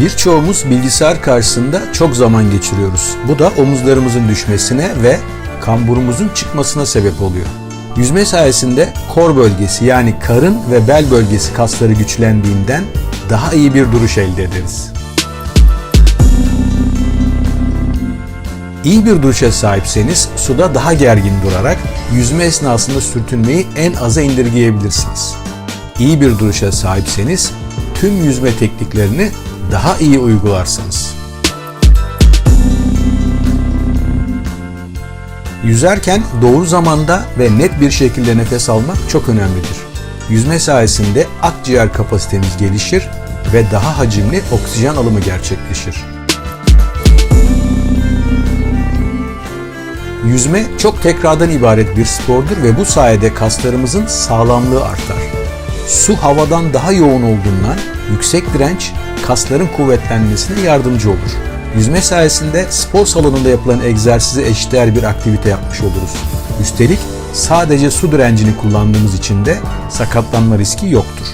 Birçoğumuz bilgisayar karşısında çok zaman geçiriyoruz. Bu da omuzlarımızın düşmesine ve kamburumuzun çıkmasına sebep oluyor. Yüzme sayesinde kor bölgesi yani karın ve bel bölgesi kasları güçlendiğinden daha iyi bir duruş elde ederiz. İyi bir duruşa sahipseniz suda daha gergin durarak yüzme esnasında sürtünmeyi en aza indirgeyebilirsiniz. İyi bir duruşa sahipseniz tüm yüzme tekniklerini daha iyi uygularsınız. Yüzerken doğru zamanda ve net bir şekilde nefes almak çok önemlidir. Yüzme sayesinde akciğer kapasitemiz gelişir ve daha hacimli oksijen alımı gerçekleşir. Yüzme çok tekrardan ibaret bir spordur ve bu sayede kaslarımızın sağlamlığı artar. Su havadan daha yoğun olduğundan yüksek direnç kasların kuvvetlenmesine yardımcı olur. Yüzme sayesinde spor salonunda yapılan egzersize eşdeğer bir aktivite yapmış oluruz. Üstelik sadece su direncini kullandığımız için de sakatlanma riski yoktur.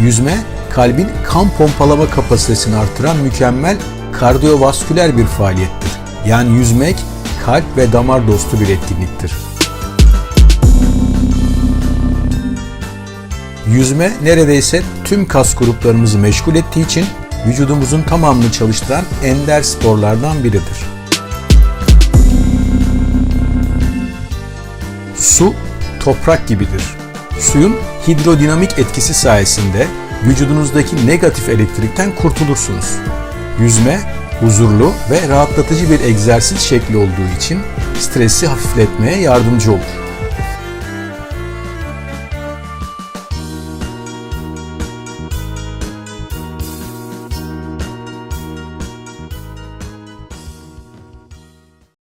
Yüzme, kalbin kan pompalama kapasitesini artıran mükemmel kardiyovasküler bir faaliyettir. Yani yüzmek kalp ve damar dostu bir etkinliktir. Yüzme neredeyse tüm kas gruplarımızı meşgul ettiği için vücudumuzun tamamını çalıştıran ender sporlardan biridir. Su toprak gibidir. Suyun hidrodinamik etkisi sayesinde vücudunuzdaki negatif elektrikten kurtulursunuz. Yüzme huzurlu ve rahatlatıcı bir egzersiz şekli olduğu için stresi hafifletmeye yardımcı olur.